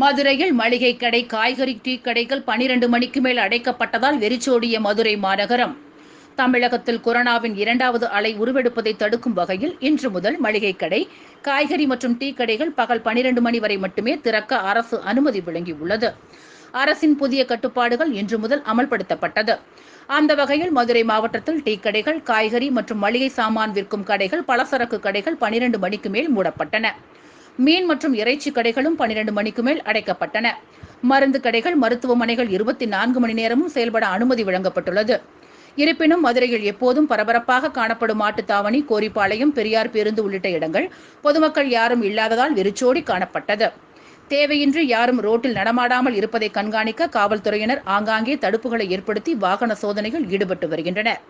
மதுரையில் மளிகை கடை காய்கறி டீ கடைகள் பனிரெண்டு மணிக்கு மேல் அடைக்கப்பட்டதால் வெறிச்சோடிய மதுரை மாநகரம். தமிழகத்தில் கொரோனாவின் இரண்டாவது அலை உருவெடுப்பதை தடுக்கும் வகையில் இன்று முதல் மளிகை கடை காய்கறி மற்றும் டீ கடைகள் பகல் பனிரெண்டு மணி வரை மட்டுமே திறக்க அரசு அனுமதி வழங்கியுள்ளது. அரசின் புதிய கட்டுப்பாடுகள் இன்று முதல் அமல்படுத்தப்பட்டது. அந்த வகையில் மதுரை மாவட்டத்தில் டீ கடைகள் காய்கறி மற்றும் மளிகை சாமான் விற்கும் கடைகள் பலசரக்கு கடைகள் பனிரெண்டு மணிக்கு மேல் மூடப்பட்டன. மீன் மற்றும் இறைச்சி கடைகளும் பன்னிரண்டு மணிக்கு மேல் அடைக்கப்பட்டன. மருந்து கடைகள் மருத்துவமனைகள் இருபத்தி நான்கு மணி நேரமும் செயல்பட அனுமதி வழங்கப்பட்டுள்ளது. இருப்பினும் மதுரையில் எப்போதும் பரபரப்பாக காணப்படும் மாட்டுத்தாவணி கோரிப்பாளையம் பெரியார் பேருந்து உள்ளிட்ட இடங்கள் பொதுமக்கள் யாரும் இல்லாததால் வெறிச்சோடி காணப்பட்டது. தேவையின்றி யாரும் ரோட்டில் நடமாடாமல் இருப்பதை கண்காணிக்க காவல்துறையினர் ஆங்காங்கே தடுப்புகளை ஏற்படுத்தி வாகன சோதனையில் ஈடுபட்டு வருகின்றனர்.